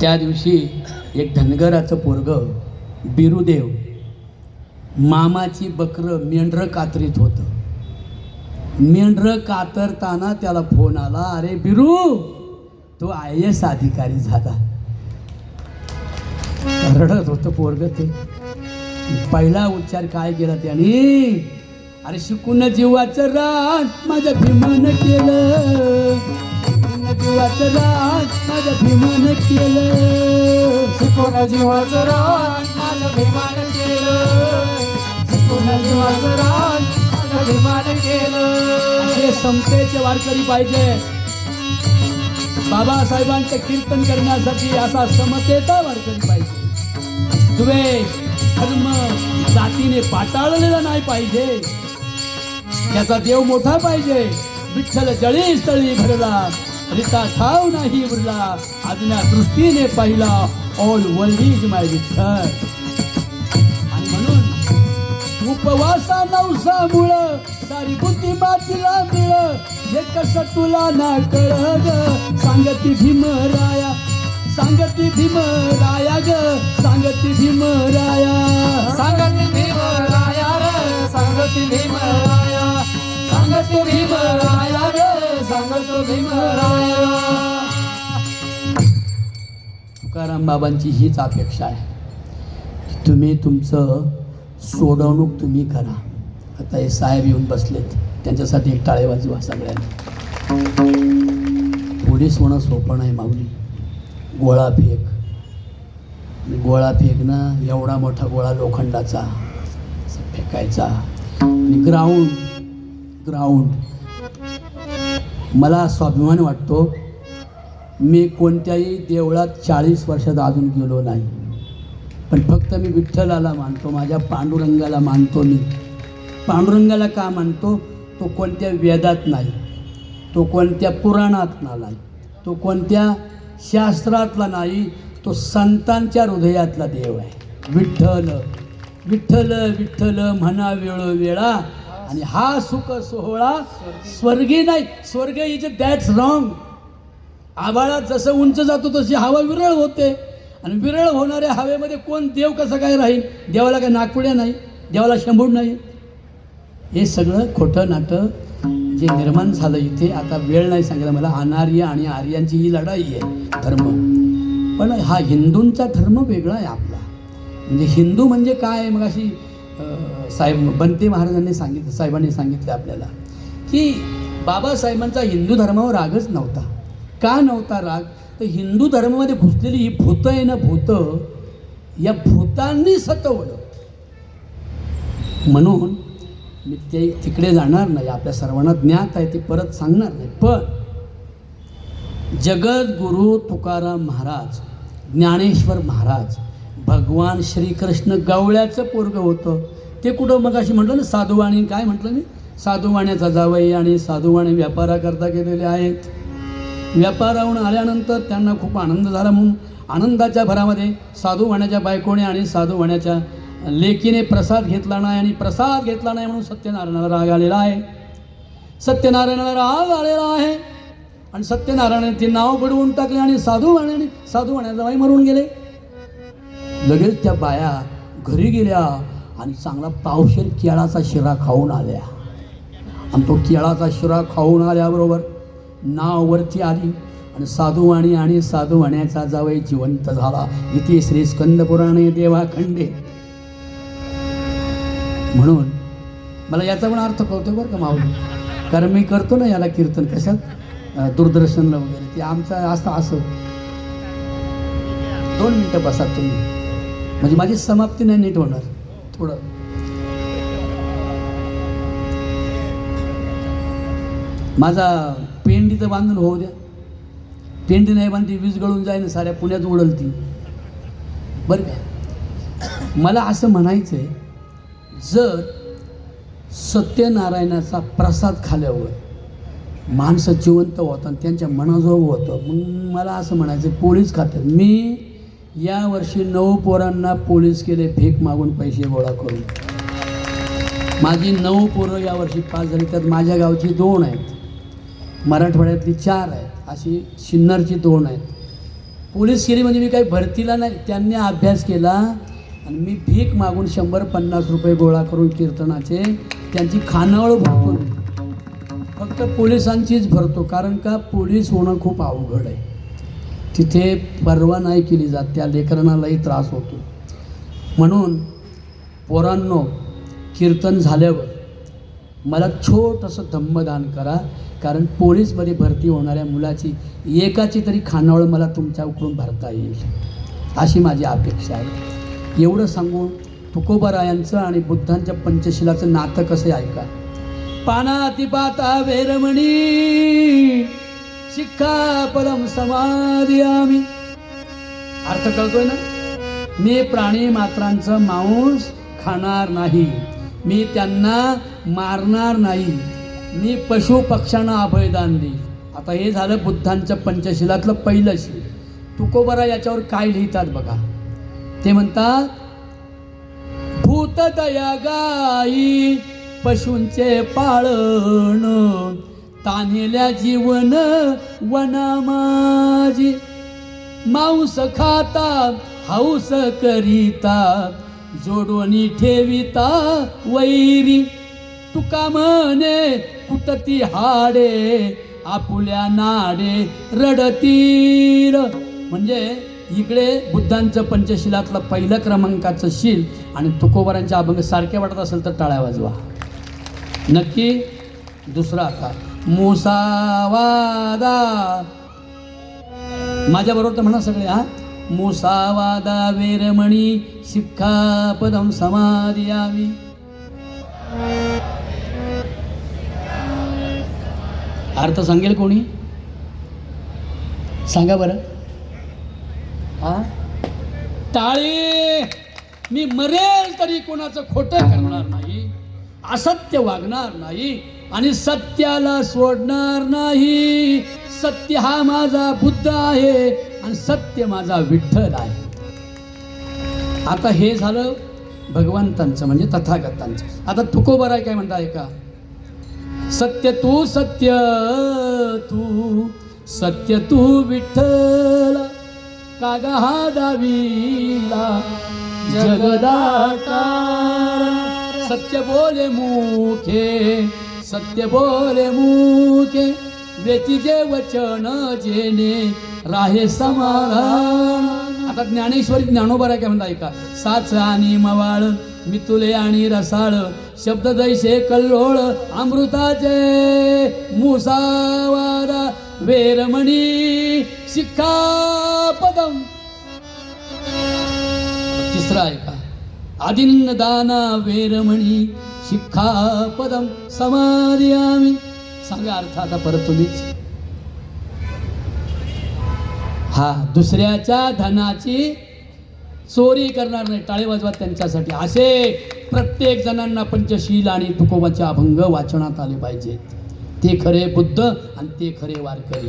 त्या दिवशी एक धनगराचं पोरग बिरुदेव मामाची बकरं मेंढरं कातरीत होतं. मेंढरं कातरताना त्याला फोन आला अरे बिरू तो आय एस अधिकारी झाला. रडत होतं पोरग ते. पहिला उच्चार काय केला त्याने? अरे शिकून जीवाचं रान माझ्या भीमान केलं. जीवाचं रान माझ्या भीमान केलं. शिकून जीवाचं रान माझं विमान केलं. शिकून जीवाचं रान माझं विमान केलं. समतेचे वारकरी पाहिजे. बाबासाहेबांचं कीर्तन करण्यासाठी असा समतेचा वारकरी पाहिजे. द्वेष धर्म जातीने पाटाळलेला नाही पाहिजे. त्याचा देव मोठा पाहिजे. विठ्ठल जळी स्थळी भरला. रिता ठाव नाही उरला आज्ञा दृष्टीने पाहिला all world is my Vitthal आणि म्हणून उपवासा नवसा मुळ सारी बुद्धी मातीला मिळ. हे कसं तुला ना कळग सांगती भीमराया सांगती भीमराया ग सांगती भीमराया. सांगती भीमराया र सांगती भीमराया. सांगती भीमराया रे सांगतो भीमराया तुकाराम बाबांची हीच अपेक्षा आहे की तुम्ही तुमचं सोडवणूक तुम्ही करा. आता हे साहेब येऊन बसलेत. त्यांच्यासाठी एक टाळे वाजवा सगळ्यांनी. पोलीस होणं सोपं नाही माऊली. गोळा फेक. गोळा फेकणं एवढा मोठा गोळा लोखंडाचा फेकायचा. आणि ग्राउंड ग्राउंड मला स्वाभिमान वाटतो मी कोणत्याही देवळात चाळीस वर्षात अजून गेलो नाही. पण फक्त मी विठ्ठलाला मानतो माझ्या पांडुरंगाला मानतो मी. पांडुरंगाला का मानतो? तो कोणत्या वेदात नाही तो कोणत्या पुराणात नाही तो कोणत्या शास्त्रातला नाही तो संतांच्या हृदयातला देव आहे. विठ्ठल विठ्ठल विठ्ठल म्हणा वेळ वेळा आणि हा सुख सोहळा स्वर्गी नाही स्वर्ग इज दॅट्स रॉंग आभाळात जसं उंच जातो तशी हवा विरळ होते. आणि विरळ होणाऱ्या हवेमध्ये कोण देव कसं काय राहील? देवाला काय नागपुड्या नाही? देवाला शंभूड नाही? हे सगळं खोटं नाटं जे निर्माण झालं इथे आता वेळ नाही सांगितलं मला. अनार्य आणि आर्यांची ही लढाई आहे धर्म. पण हा हिंदूंचा धर्म वेगळा आहे आपला. म्हणजे हिंदू म्हणजे काय? मग अशी साहेब बंते महाराजांनी सांगितलं साहेबांनी सांगितलं आपल्याला की बाबासाहेबांचा हिंदू धर्मावर रागच नव्हता. का नव्हता राग? तर हिंदू धर्मामध्ये घुसलेली ही भूतं आहे ना भूतं या भूतांनी सतवलं म्हणून मी ते तिकडे जाणार नाही आपल्या सर्वांना ज्ञात आहे ते परत सांगणार नाही. पण जगद्गुरु तुकाराम महाराज ज्ञानेश्वर महाराज भगवान श्रीकृष्ण गवळ्याचं पोरग होतं. ते कुठं मग अशी म्हटलं ना साधुवाणी काय म्हटलं मी? साधुवाण्याचा जावई आणि साधुवाणी व्यापाराकरता गेलेले आहेत. व्यापाराहून आल्यानंतर त्यांना खूप आनंद झाला म्हणून आनंदाच्या भरामध्ये साधू वाण्याच्या बायकोने आणि साधू वाण्याच्या लेकीने प्रसाद घेतला नाही आणि प्रसाद घेतला नाही म्हणून सत्यनारायणाला राग आलेला आहे. सत्यनारायणाला राग आलेला आहे. आणि सत्यनारायणाने ते नाव बडवून टाकले आणि साधू भाण्याने साधू वाण्याचा बाई मरून गेले. लगेच त्या बाया घरी गेल्या आणि चांगला पावशेर केळाचा शिरा खाऊन आल्या. आणि तो केळाचा शिरा खाऊन आल्याबरोबर नाव वरती आली. आणि साधुवाणी आणि साधुवाण्याचा जावई जिवंत झाला. इथे श्री स्कंद पुराणे देवाखंडे. म्हणून मला याचा पण अर्थ कळतो बरं का माऊली? कारण मी करतो ना याला कीर्तन. कशात? दूरदर्शनला वगैरे. ते आमचं असं असं. दोन मिनटं बसा तुम्ही. म्हणजे माझी समाप्ती नाही नीट होणार. थोडं. माझा पेंडीचं बांधून होऊ द्या. टेंट नाही बांधली वीज गळून जाईन साऱ्या पुण्यात उडल ती बरं का? मला असं म्हणायचं आहे जर सत्यनारायणाचा प्रसाद खाल्यावर माणसं जिवंत होतं आणि त्यांच्या मनाजोब होतं मग मला असं म्हणायचं पोलीस खात्यात. मी यावर्षी नऊ पोरांना पोलीस केले भीक मागून पैसे गोळा करून. माझी नऊ पोरं यावर्षी पास झाली त्यात माझ्या गावची दोन आहेत. मराठवाड्यातली चार आहेत अशी सिन्नरची दोन आहेत. पोलीस केली म्हणजे मी काही भरतीला नाही त्यांनी अभ्यास केला आणि मी भीक मागून शंभर पन्नास रुपये गोळा करून कीर्तनाचे त्यांची खानावळ भरतो. फक्त पोलिसांचीच भरतो कारण का पोलीस होणं खूप अवघड आहे. तिथे परवा नाही केली जात त्या लेखनालाही त्रास होतो. म्हणून पोरांनो कीर्तन झाल्यावर मला छोटंसं धम्मदान करा कारण पोलीसमध्ये भरती होणाऱ्या मुलाची एकाची तरी खानावळ मला तुमच्या उकडून भरता येईल. अशी माझी अपेक्षा आहे. एवढं सांगून तुकोबरायांचं आणि बुद्धांच्या पंचशिलाचं नातं कसं ऐका. पानातिपाता वेरमणी शिक्खा परम आम्ही. अर्थ कळतोय ना? मी प्राणी मात्रांचं मांस खाणार नाही. मी त्यांना मारणार नाही. मी पशु पक्ष्यांना अभयदान देईल आता हे झालं बुद्धांच्या पंचशिलातलं पहिलं शिल. तुकोबरा याच्यावर काय लिहितात बघा. ते म्हणतात भूतदया गाई पशूंचे पाळण तान्हेल्या जीवन वनामाजी. मांस खाता हौस करीता जोडोनी ठेविता वैरी. तुका म्हणे कुटती हाडे आपुल्या नाडे रडतीर. म्हणजे इकडे बुद्धांचं पंचशिलातलं पहिलं क्रमांकाचं शील आणि तुकोबरांच्या अभंग सारखे वाटत असेल तर टाळ्या वाजवा. नक्की दुसरा आता. मुसावादा. माझ्याबरोबर तर म्हणा सगळे हा? मुसावादा वेरमणी शिक्षापदम समाधियामी अर्थ सांगेल कोणी? सांगा बरं. हां? टाळे! मी मरेल तरी कोणाचं खोटं करणार नाही असत्य वागणार नाही आणि सत्याला सोडणार नाही. सत्य हा माझा बुद्ध आहे आणि सत्य माझा विठ्ठल आहे. आता हे झालं भगवंतांचं म्हणजे तथागतांचं. आता तुकोबराय आहे काय म्हणताय का? सत्य तू सत्य तू सत्य तू विठ्ठल. कागा हा दावीला जगदाकार. सत्य बोले मुखे सत्य बोले मुखे. व्यतीचे वचन जेने राहे समाधान. आता ज्ञानेश्वरी ज्ञानोबा काय म्हणता ऐका? साच आणि मवाळ मितुले आणि रसाळ शब्द दैसे कल्लोळ अमृताचे मुसावारा वेरमणी शिक्खापदम तिसरा ऐका आदिन्न दाना वेरमणी शिक्खापदम आम्ही. सांगा अर्थ आता परत तुम्हीच. हा दुसऱ्याच्या धनाची चोरी करणार नाही टाळे वाजवा त्यांच्यासाठी. असे प्रत्येक जणांना पंचशील आणि तुकोबाचे अभंग वाचनात आले पाहिजेत. ते खरे बुद्ध आणि ते खरे वारकरी.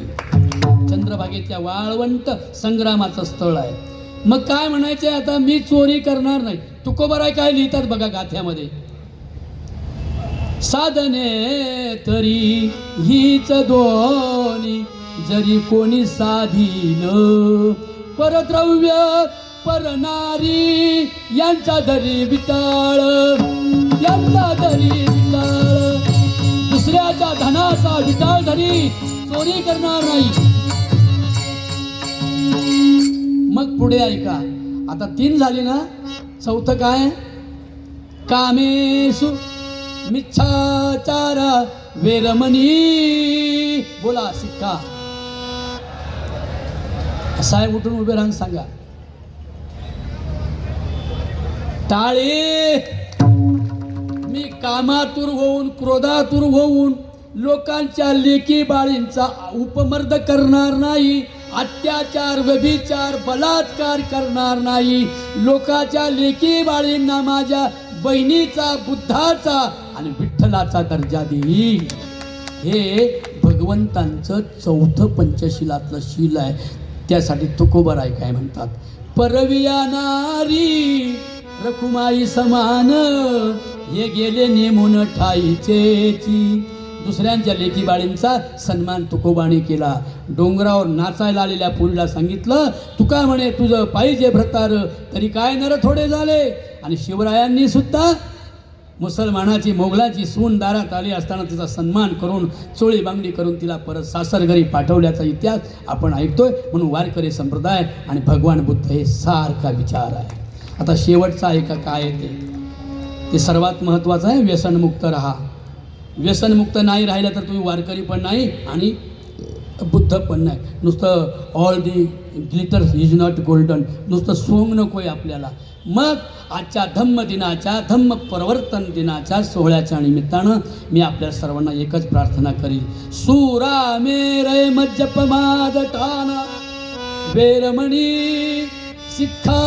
चंद्रभागेतल्या वाळवंट संग्रामाचं स्थळ आहे. मग काय म्हणायचे आता? मी चोरी करणार नाही. तुकोबराय काय लिहितात बघा गाथ्यामध्ये? साधने तरी हीच दोनी जरी कोणी साधील परद्रव्य परनारी यांचा धरी विटाळ यांचा धरी विटाळ. दुसऱ्याच्या धनाचा विटाळ धरी चोरी करणार नाही. मग पुढे ऐका. आता तीन झाली ना? चौथं काय? कामेसु मिच्छाचारा वेरमणी. बोला सिक्का. साहेब उठून उभे राहून सांगा. टाळे. मी कामातूर होऊन क्रोधातूर होऊन लोकांच्या लेकी बाळींचा उपमर्द करणार नाही अत्याचार व्यभिचार बलात्कार करणार नाही. लोकाच्या लेकी बाळींना माझ्या बहिणीचा बुद्धाचा आणि विठ्ठलाचा दर्जा देईल हे भगवंतांचं चौथं पंचशिलातलं शील आहे. त्यासाठी तुकोबर आहे काय म्हणतात? परविया नारी रखुमाई समान हे गेले नेमून ठाईचे दुसऱ्यांच्या लेकीबाळींचा सन्मान तुकोबाने केला. डोंगरावर नाचायला आलेल्या पुरीला सांगितलं तुका म्हणे तुझं पाहिजे भ्रतार तरी काय नर थोडे झाले? आणि शिवरायांनी सुद्धा मुसलमानाची मोगलाची सून दारात आली असताना तिचा सन्मान करून चोळी बांगडी करून तिला परत सासरघरी पाठवल्याचा इतिहास आपण ऐकतोय. म्हणून वारकरी संप्रदाय आणि भगवान बुद्ध हे सारखा विचार आहे. आता शेवटचा आहे का काय ते? ते सर्वात महत्त्वाचं आहे व्यसनमुक्त राहा. व्यसनमुक्त नाही राहिलं तर तुम्ही वारकरी पण नाही आणि बुद्ध पण नाही. नुसतं all the glitters is not golden नुसतं सोंग नको आहे आपल्याला. मग आजच्या धम्म दिनाच्या धम्म प्रवर्तन दिनाच्या सोहळ्याच्या निमित्तानं मी आपल्या सर्वांना एकच प्रार्थना करील सुरा मेरे मज्जप माद टाना वेरमणी सिक्खा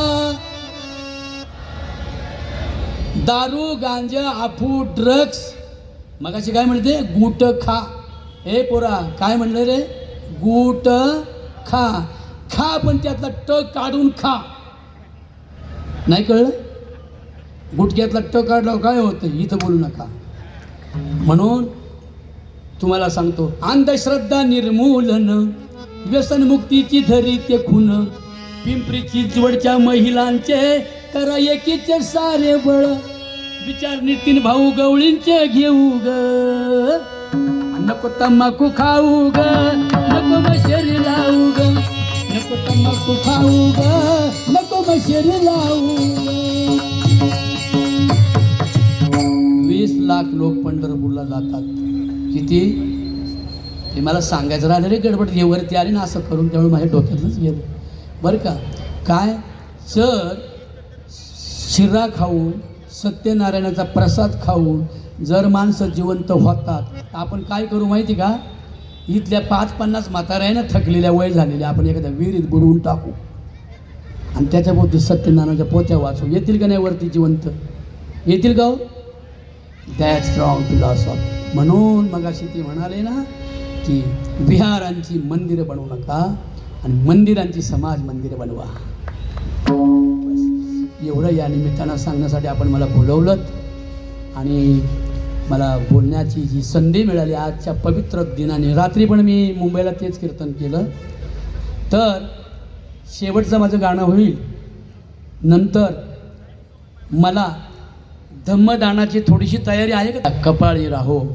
दारू गांजा आफू ड्रग्स मगाशी काय म्हणते गुट खा. हे पोरा काय म्हणलं रे? गुट खा. खा पण त्यातला ट काढून खा. नाही कळलं? गुटक्यातला ट काढला काय होतं? इथं बोलू नका. म्हणून तुम्हाला सांगतो अंधश्रद्धा निर्मूलन व्यसनमुक्तीची धरी ते खून पिंपरीची चिंचवडच्या महिलांचे करा एकीचे सारे बळ. विचार नितीन भाऊ गवळींचे घेऊ ग. नको तंबाखू खाऊ ग. नको मशेरी लावू ग. नको तंबाखू खाऊ ग. नको मशेरी लावू वीस लाख लोक पंढरपूरला जातात. किती? ते मला सांगायचं राहिलं रे गडबड. हे वरती आली ना असं करून त्यामुळे माझ्या डोक्यातच गेलं. बरं का? काय? जर शिरा खाऊन सत्यनारायणाचा प्रसाद खाऊन जर माणसं जिवंत होतात तर आपण काय करू माहिती का? इथल्या पाच पन्नास म्हाताऱ्यानं थकलेल्या वय झालेल्या आपण एखाद्या विहिरीत बुडवून टाकू. आणि त्याच्याभोवती सत्यनारायणाच्या पोत्या वाचू. येतील का नाही वरती जिवंत? येतील का हो? दॅट स्ट्रॉंग फिलॉसॉफी म्हणून मग अशी ती म्हणाले ना की विहारांची मंदिरं बनवू नका आणि मंदिरांची समाज मंदिरं बनवा. एवढं या निमित्तानं सांगण्यासाठी आपण मला बोलवलं आणि मला बोलण्याची जी संधी मिळाली आजच्या पवित्र दिनाने रात्री पण मी मुंबईला तेच कीर्तन केलं. तर शेवटचं माझं गाणं होईल. नंतर मला धम्मदानाची थोडीशी तयारी आहे का? कपाळी राहो.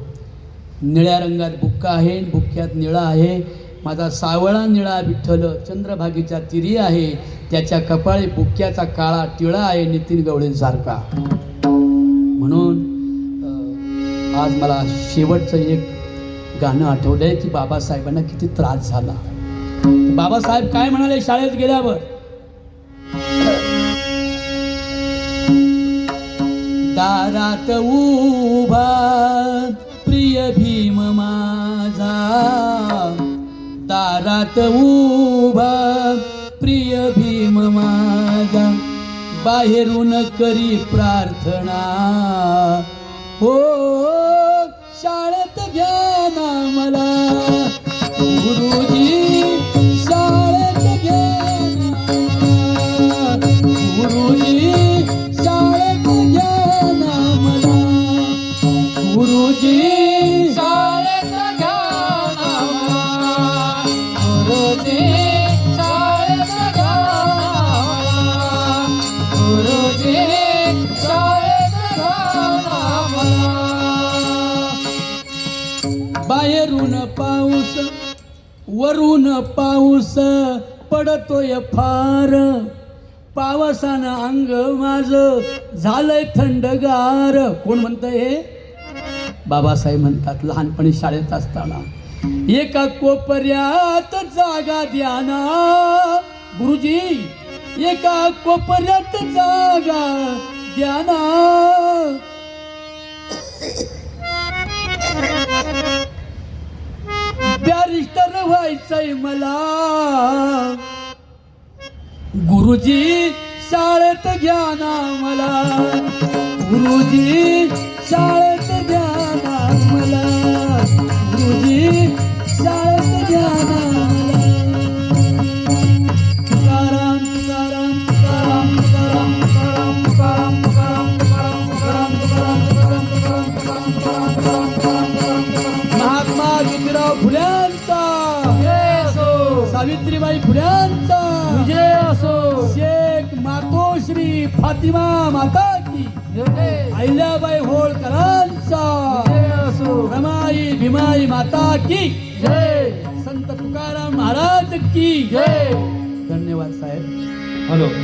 निळ्या रंगात बुक्का आहे बुक्क्यात निळा आहे. माझा सावळा निळा विठ्ठल चंद्रभागीच्या तिरी आहे त्याच्या कपाळी बुक्क्याचा काळा टिळा आहे नितीन गवळेंसारखा. म्हणून आज मला शेवटचं एक गाणं आठवलं आहे की बाबासाहेबांना किती त्रास झाला. बाबासाहेब काय म्हणाले शाळेत गेल्यावर? दारात उभा प्रिय भीम माझा. दारात उभा प्रिय भीम माझा. बाहेरून करी प्रार्थना. हो शाळेत घ्या ना मला. गुरुजी बाहेरून पाऊस वरून पाऊस पडतोय फार. पावसानं अंग माझ झालंय थंडगार. कोण म्हणतंय हे? बाबासाहेब म्हणतात लहानपणी शाळेत असताना एका कोपऱ्यात जागा द्याना. गुरुजी एका कोपऱ्यात जागा द्याना. जायचंय मला. गुरुजी शाळेत घ्या ना मला. गुरुजी शाळेत मातोश्री फातिमा माता की अहिल्याबाई होळकरांचा. रमाई भीमाई माता की जय संत तुकाराम महाराज की. जय धन्यवाद साहेब. हॅलो.